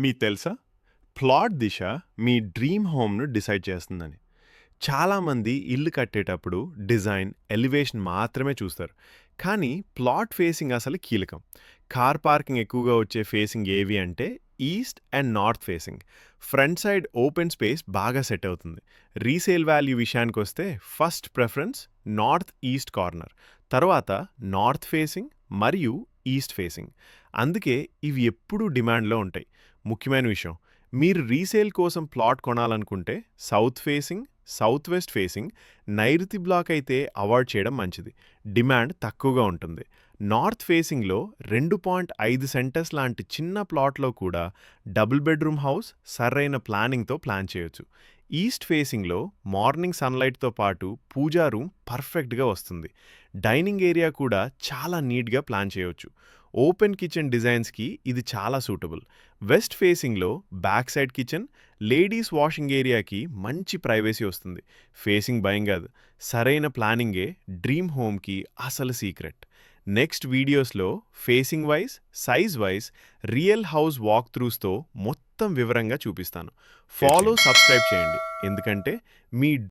మీకు తెలుసా? ప్లాట్ దిశ మీ డ్రీమ్ హోమ్ను డిసైడ్ చేస్తుందని. చాలామంది ఇల్లు కట్టేటప్పుడు డిజైన్ ఎలివేషన్ మాత్రమే చూస్తారు. కానీ ప్లాట్ ఫేసింగ్ అసలు కీలకం. కార్ పార్కింగ్ ఎక్కువగా వచ్చే ఫేసింగ్ ఏవి అంటే east and north facing. Front side open space బాగా సెట్ అవుతుంది. రీసేల్ వాల్యూ విషయానికి వస్తే first preference north east corner. తర్వాత నార్త్ ఫేసింగ్ మరియు ఈస్ట్ ఫేసింగ్. అందుకే ఇవి ఎప్పుడూ డిమాండ్లో ఉంటాయి. ముఖ్యమైన విషయం మీరు రీసేల్ కోసం plot కొనాలనుకుంటే south facing south west facing నైరుతి బ్లాక్ అయితే అవాయిడ్ చేయడం మంచిది. డిమాండ్ తక్కువగా ఉంటుంది. నార్త్ ఫేసింగ్లో రెండు పాయింట్ ఐదు సెంటర్స్ లాంటి చిన్న ప్లాట్లో కూడా డబుల్ బెడ్రూమ్ హౌస్ సరైన ప్లానింగ్తో ప్లాన్ చేయొచ్చు. ఈస్ట్ ఫేసింగ్లో మార్నింగ్ సన్లైట్తో పాటు పూజా రూమ్ పర్ఫెక్ట్గా వస్తుంది. డైనింగ్ ఏరియా కూడా చాలా నీట్గా ప్లాన్ చేయవచ్చు ఓపెన్ కిచెన్ డిజైన్స్కి ఇది చాలా సూటబుల్. వెస్ట్ ఫేసింగ్లో back side kitchen ladies washing ఏరియాకి మంచి ప్రైవసీ వస్తుంది. ఫేసింగ్ భయం కాదు. సరైన ప్లానింగే డ్రీమ్ హోమ్కి అసలు సీక్రెట్. నెక్స్ట్ వీడియోస్లో facing wise size wise real house walk త్రూస్తో మొత్తం వివరంగా చూపిస్తాను. ఫాలో సబ్స్క్రైబ్ చేయండి. ఎందుకంటే మీ